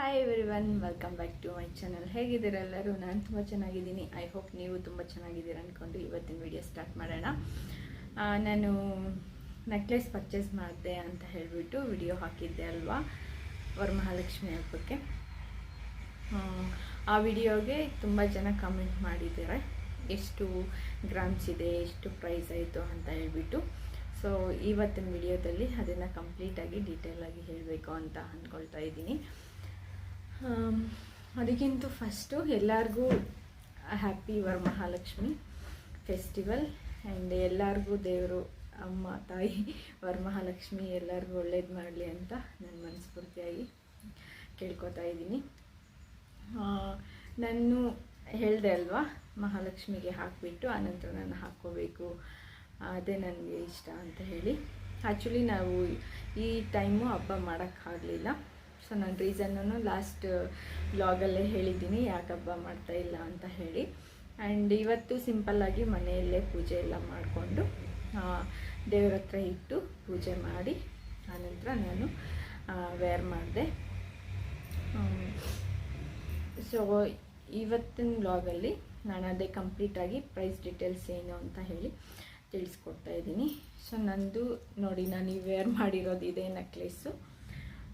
Hi everyone welcome back to my channel ಹೇಗಿದ್ದೀರಾ ಎಲ್ಲರೂ? ನಾನು ತುಂಬ ಚೆನ್ನಾಗಿದ್ದೀನಿ. ಐ ಹೋಪ್ ನೀವು ತುಂಬ ಚೆನ್ನಾಗಿದ್ದೀರ ಅಂದ್ಕೊಂಡು ಇವತ್ತಿನ ವಿಡಿಯೋ ಸ್ಟಾರ್ಟ್ ಮಾಡೋಣ. ನಾನು ನೆಕ್ಲೆಸ್ ಪರ್ಚೇಸ್ ಮಾಡಿದೆ ಅಂತ ಹೇಳಿಬಿಟ್ಟು ವಿಡಿಯೋ ಹಾಕಿದ್ದೆ ಅಲ್ವಾ? ವರಮಹಾಲಕ್ಷ್ಮಿ ಹಬ್ಬಕ್ಕೆ. ಆ, ವಿಡಿಯೋಗೆ ತುಂಬ ಜನ ಕಮೆಂಟ್ ಮಾಡಿದ್ದಾರೆ. ಎಷ್ಟು ಗ್ರಾಮ್ಸ್ ಇದೆ ಎಷ್ಟು ಪ್ರೈಸ್ ಆಯಿತು ಅಂತ ಹೇಳಿಬಿಟ್ಟು. ಸೊ ಇವತ್ತಿನ ವಿಡಿಯೋದಲ್ಲಿ ಅದನ್ನು ಕಂಪ್ಲೀಟಾಗಿ ಡೀಟೇಲಾಗಿ ಹೇಳಬೇಕು ಅಂತ ಅಂದ್ಕೊಳ್ತಾ ಇದ್ದೀನಿ. ಅದಕ್ಕಿಂತ ಫಸ್ಟು ಎಲ್ಲರಿಗೂ ಹ್ಯಾಪಿ ವರಮಹಾಲಕ್ಷ್ಮಿ ಫೆಸ್ಟಿವಲ್ ಆ್ಯಂಡ್ ಎಲ್ಲರಿಗೂ ದೇವರು, ಅಮ್ಮ, ತಾಯಿ ವರಮಹಾಲಕ್ಷ್ಮಿ ಎಲ್ಲರಿಗೂ ಒಳ್ಳೇದು ಮಾಡಲಿ ಅಂತ ನಾನು ಮನಸ್ಫೂರ್ತಿಯಾಗಿ ಕೇಳ್ಕೊತಾ ಇದ್ದೀನಿ. ನಾನು ಹೇಳಿದೆ ಅಲ್ವಾ, ಮಹಾಲಕ್ಷ್ಮಿಗೆ ಹಾಕಿಬಿಟ್ಟು ಆನಂತರ ನಾನು ಹಾಕ್ಕೋಬೇಕು, ಅದೇ ನನಗೆ ಇಷ್ಟ ಅಂತ ಹೇಳಿ. ಆ್ಯಕ್ಚುಲಿ ನಾವು ಈ ಟೈಮು ಹಬ್ಬ ಮಾಡೋಕ್ಕಾಗಲಿಲ್ಲ. ಸೊ ನಾನು ರೀಸನ್ನೂ ಲಾಸ್ಟ್ ಬ್ಲಾಗಲ್ಲೇ ಹೇಳಿದ್ದೀನಿ, ಯಾಕೆ ಹಬ್ಬ ಮಾಡ್ತಾ ಇಲ್ಲ ಅಂತ ಹೇಳಿ. ಆ್ಯಂಡ್ ಇವತ್ತು ಸಿಂಪಲ್ಲಾಗಿ ಮನೆಯಲ್ಲೇ ಪೂಜೆ ಎಲ್ಲ ಮಾಡಿಕೊಂಡು ದೇವ್ರ ಹತ್ರ ಇಟ್ಟು ಪೂಜೆ ಮಾಡಿ, ಆನಂತರ ನಾನು ವೇರ್ ಮಾಡಿದೆ. ಸೊ ಇವತ್ತಿನ ಬ್ಲಾಗಲ್ಲಿ ನಾನು ಅದೇ ಕಂಪ್ಲೀಟಾಗಿ ಪ್ರೈಸ್ ಡೀಟೇಲ್ಸ್ ಏನು ಅಂತ ಹೇಳಿ ತಿಳಿಸ್ಕೊಡ್ತಾ ಇದ್ದೀನಿ. ಸೊ ನಂದು ನೋಡಿ, ನಾನು ವೇರ್ ಮಾಡಿರೋದು ಇದೇ ನೆಕ್ಲೆಸ್ಸು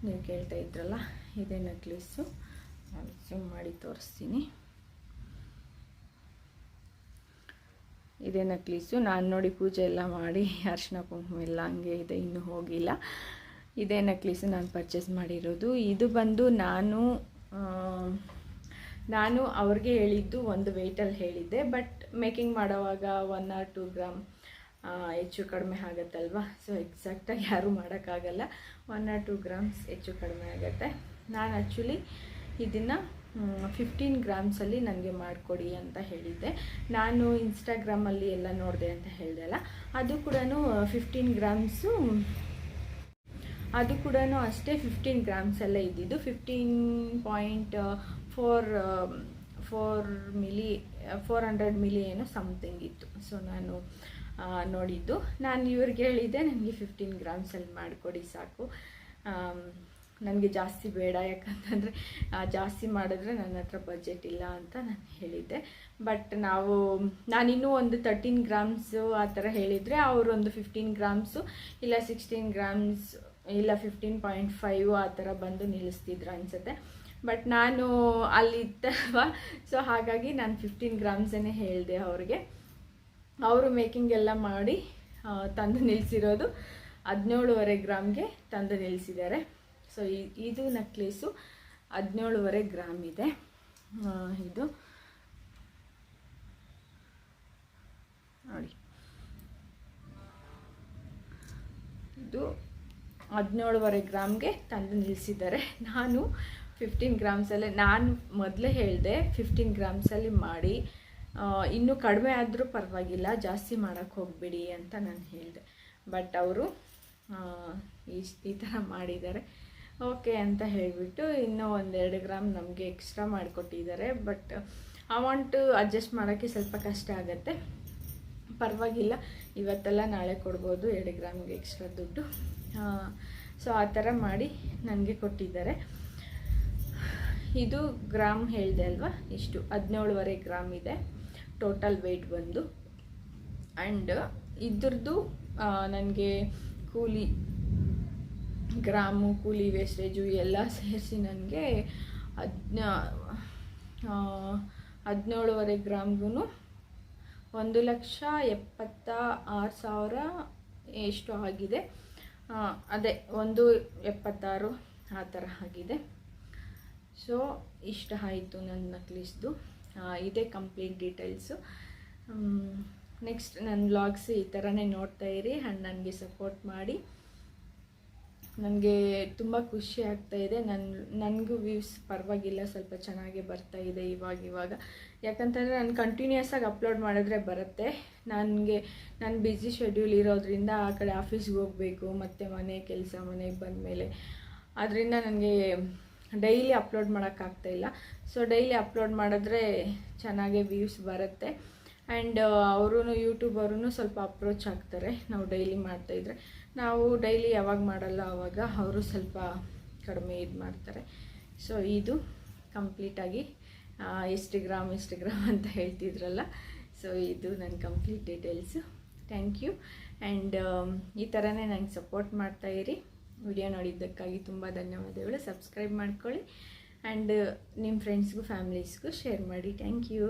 ನೀವು ಕೇಳ್ತಾ ಇದ್ರಲ್ಲ, ಇದೇ ನೆಕ್ಲೆಸ್ಸು ನಾನು ಜೂಮ್ ಮಾಡಿ ತೋರಿಸ್ತೀನಿ. ಇದೇ ನಕ್ಲೀಸು ನಾನು ನೋಡಿ ಪೂಜೆ ಎಲ್ಲ ಮಾಡಿ, ಅರ್ಶಿನ ಕುಂಕುಮ ಎಲ್ಲ ಹಂಗೆ ಇದೆ, ಇನ್ನೂ ಹೋಗಿಲ್ಲ. ಇದೇ ನಕ್ಲೀಸು ನಾನು ಪರ್ಚೇಸ್ ಮಾಡಿರೋದು. ಇದು ಬಂದು ನಾನು ನಾನು ಅವ್ರಿಗೆ ಹೇಳಿದ್ದು ಒಂದು ವೆಯ್ಟಲ್ಲಿ ಹೇಳಿದ್ದೆ ಬಟ್ ಮೇಕಿಂಗ್ ಮಾಡೋವಾಗ ಒನ್ ಆರ್ ಟು ಗ್ರಾಮ್ ಹೆಚ್ಚು ಕಡಿಮೆ ಆಗುತ್ತಲ್ವ? ಸೊ ಎಕ್ಸಾಕ್ಟಾಗಿ ಯಾರೂ ಮಾಡೋಕ್ಕಾಗಲ್ಲ. ಒನ್ ಆರ್ ಟೂ ಗ್ರಾಮ್ಸ್ ಹೆಚ್ಚು ಕಡಿಮೆ ಆಗುತ್ತೆ. ನಾನು ಆ್ಯಕ್ಚುಲಿ ಇದನ್ನು ಫಿಫ್ಟೀನ್ ಗ್ರಾಮ್ಸಲ್ಲಿ ನನಗೆ ಮಾಡಿಕೊಡಿ ಅಂತ ಹೇಳಿದ್ದೆ. ನಾನು ಇನ್ಸ್ಟಾಗ್ರಾಮಲ್ಲಿ ಎಲ್ಲ ನೋಡಿದೆ ಅಂತ ಹೇಳಿದೆ ಅಲ್ಲ? ಅದು ಕೂಡ ಫಿಫ್ಟೀನ್ ಗ್ರಾಮ್ಸು ಅದು ಕೂಡ ಅಷ್ಟೇ ಫಿಫ್ಟೀನ್ ಗ್ರಾಮ್ಸಲ್ಲೇ ಇದ್ದಿದ್ದು. Fifteen point four four ml four hundred ml ಏನೋ ಸಮಥಿಂಗ್ ಇತ್ತು. ಸೊ ನಾನು ನೋಡಿದ್ದು. ನಾನು ಇವ್ರಿಗೆ ಹೇಳಿದ್ದೆ ನನಗೆ ಫಿಫ್ಟೀನ್ ಗ್ರಾಮ್ಸಲ್ಲಿ ಮಾಡಿಕೊಡಿ ಸಾಕು. ನನಗೆ ಜಾಸ್ತಿ ಬೇಡ, ಯಾಕಂತಂದರೆ ಜಾಸ್ತಿ ಮಾಡಿದ್ರೆ ನನ್ನ ಹತ್ರ ಬಜೆಟ್ ಇಲ್ಲ ಅಂತ ನಾನು ಹೇಳಿದ್ದೆ. ಬಟ್ ನಾವು ನಾನಿನ್ನೂ ಒಂದು ತರ್ಟೀನ್ ಗ್ರಾಮ್ಸು ಆ ಥರ ಹೇಳಿದರೆ, ಅವರು ಒಂದು ಫಿಫ್ಟೀನ್ ಗ್ರಾಮ್ಸು ಇಲ್ಲ ಸಿಕ್ಸ್ಟೀನ್ ಗ್ರಾಮ್ಸ್ ಇಲ್ಲ ಫಿಫ್ಟೀನ್ ಪಾಯಿಂಟ್ ಫೈವ್ ಆ ಥರ ಬಂದು ನಿಲ್ಲಿಸ್ತಿದ್ರು ಅನಿಸುತ್ತೆ. ಬಟ್ ನಾನು ಅಲ್ಲಿದ್ದಲ್ವ ಸೊ ಹಾಗಾಗಿ ನಾನು ಫಿಫ್ಟೀನ್ ಗ್ರಾಮ್ಸನ್ನೇ ಹೇಳಿದೆ ಅವ್ರಿಗೆ. ಅವರು ಮೇಕಿಂಗ್ ಎಲ್ಲ ಮಾಡಿ ತಂದು ನಿಲ್ಲಿಸಿರೋದು ಹದಿನೇಳುವರೆ ಗ್ರಾಮ್ಗೆ ತಂದು ನಿಲ್ಲಿಸಿದ್ದಾರೆ ಸೊ ಇದು ನಕ್ಲೇಸು ಹದಿನೇಳುವರೆ ಗ್ರಾಮ್ ಇದೆ. ಇದು. ನೋಡಿ. ಇದು ಹದಿನೇಳುವರೆ ಗ್ರಾಮ್ಗೆ ತಂದು ನಿಲ್ಲಿಸಿದ್ದಾರೆ ನಾನು ಫಿಫ್ಟೀನ್ ಗ್ರಾಮ್ಸಲ್ಲೇ ನಾನು ಮೊದಲೇ ಹೇಳಿದೆ ಫಿಫ್ಟೀನ್ ಗ್ರಾಮ್ಸಲ್ಲಿ ಮಾಡಿ ಇನ್ನೂ ಕಡಿಮೆ ಆದರೂ ಪರವಾಗಿಲ್ಲ, ಜಾಸ್ತಿ ಮಾಡೋಕ್ಕೆ ಹೋಗಬೇಡಿ ಅಂತ ನಾನು ಹೇಳಿದೆ. ಬಟ್ ಅವರು ಈ ಈ ಥರ ಮಾಡಿದ್ದಾರೆ. ಓಕೆ ಅಂತ ಹೇಳಿಬಿಟ್ಟು ಇನ್ನೂ ಒಂದೆರಡು ಗ್ರಾಮ್ ನಮಗೆ ಎಕ್ಸ್ಟ್ರಾ ಮಾಡಿಕೊಟ್ಟಿದ್ದಾರೆ. ಬಟ್ ಅಮೌಂಟು ಅಡ್ಜಸ್ಟ್ ಮಾಡೋಕ್ಕೆ ಸ್ವಲ್ಪ ಕಷ್ಟ ಆಗುತ್ತೆ. ಪರವಾಗಿಲ್ಲ, ಇವತ್ತೆಲ್ಲ ನಾಳೆ ಕೊಡ್ಬೋದು ಎರಡು ಗ್ರಾಮ್ಗೆ ಎಕ್ಸ್ಟ್ರಾ ದುಡ್ಡು. ಸೊ ಆ ಥರ ಮಾಡಿ ನನಗೆ ಕೊಟ್ಟಿದ್ದಾರೆ. ಇದು ಗ್ರಾಮ್ ಹೇಳಿದೆ ಅಲ್ವಾ? ಇಷ್ಟು, ಹದಿನೇಳುವರೆ ಗ್ರಾಮ್ ಇದೆ. ಟೋಟಲ್ ವೆಯ್ಟ್ ಬಂದು. ಆ್ಯಂಡ್ ಇದ್ರದ್ದು ನನಗೆ ಕೂಲಿ, ಗ್ರಾಮು, ಕೂಲಿ ವೇಸ್ಟೇಜು ಎಲ್ಲ ಸೇರಿಸಿ ನನಗೆ ಹದಿನ ಹದಿನೇಳುವರೆ ಗ್ರಾಮ್ಗೂ ಒಂದು ಲಕ್ಷ ಎಪ್ಪತ್ತ ಆರು ಸಾವಿರ ಎಷ್ಟು ಆಗಿದೆ. ಅದೇ, ಒಂದು ಎಪ್ಪತ್ತಾರು ಆ ಥರ ಆಗಿದೆ. ಸೊ ಇಷ್ಟ ಆಯಿತು ನನ್ನ ನಕ್ಲೀಸ್ದು ಇದೇ ಕಂಪ್ಲೀಟ್ ಡೀಟೇಲ್ಸು ನೆಕ್ಸ್ಟ್ ನನ್ನ ವ್ಲಾಗ್ಸ್ ಈ ಥರನೇ ನೋಡ್ತಾ ಇರಿ ಆ್ಯಂಡ್ ನನಗೆ ಸಪೋರ್ಟ್ ಮಾಡಿ. ನನಗೆ ತುಂಬ ಖುಷಿ ಆಗ್ತಾ ಇದೆ. ನನ್ನ ನನಗೂ ವ್ಯೂಸ್ ಪರವಾಗಿಲ್ಲ, ಸ್ವಲ್ಪ ಚೆನ್ನಾಗೇ ಬರ್ತಾ ಇದೆ ಇವಾಗ ಇವಾಗ. ಯಾಕಂತಂದರೆ ನಾನು ಕಂಟಿನ್ಯೂಸ್ ಆಗಿ ಅಪ್ಲೋಡ್ ಮಾಡಿದ್ರೆ ಬರುತ್ತೆ. ನನಗೆ, ನಾನು ಬ್ಯುಸಿ ಶೆಡ್ಯೂಲ್ ಇರೋದ್ರಿಂದ ಆ ಕಡೆ ಆಫೀಸ್ಗೆ ಹೋಗಬೇಕು, ಮತ್ತು ಮನೆ, ಕೆಲಸ ಮನೆಗೆ ಬಂದಮೇಲೆ. ಅದರಿಂದ ನನಗೆ ಡೈಲಿ ಅಪ್ಲೋಡ್ ಮಾಡೋಕ್ಕಾಗ್ತಾ ಇಲ್ಲ. ಸೊ ಡೈಲಿ ಅಪ್ಲೋಡ್ ಮಾಡಿದ್ರೆ ಚೆನ್ನಾಗೆ ವ್ಯೂಸ್ ಬರುತ್ತೆ. ಆ್ಯಂಡ್ ಅವರು ಅವ್ರೂ ಸ್ವಲ್ಪ ಅಪ್ರೋಚ್ ಆಗ್ತಾರೆ ನಾವು ಡೈಲಿ ಮಾಡ್ತಾಯಿದ್ರೆ ನಾವು ಡೈಲಿ ಯಾವಾಗ ಮಾಡಲ್ಲ ಆವಾಗ ಅವರು ಸ್ವಲ್ಪ ಕಡಿಮೆ ಇದು ಮಾಡ್ತಾರೆ. ಸೊ ಇದು ಕಂಪ್ಲೀಟಾಗಿ ಇನ್ಸ್ಟಾಗ್ರಾಮ್ ಇನ್ಸ್ಟಾಗ್ರಾಮ್ ಅಂತ ಹೇಳ್ತಿದ್ರಲ್ಲ. ಸೊ ಇದು ನನ್ನ complete details thank you and ಈ ಥರನೇ ನನಗೆ ಸಪೋರ್ಟ್ ಮಾಡ್ತಾಯಿರಿ ವಿಡಿಯೋ ನೋಡಿದ್ದಕ್ಕಾಗಿ ತುಂಬ ಧನ್ಯವಾದಗಳು. ಸಬ್ಸ್ಕ್ರೈಬ್ ಮಾಡ್ಕೊಳ್ಳಿ. ಆ್ಯಂಡ್ ನಿಮ್ಮ ಫ್ರೆಂಡ್ಸ್ಗೂ ಫ್ಯಾಮಿಲೀಸ್ಗೂ ಶೇರ್ ಮಾಡಿ. Thank you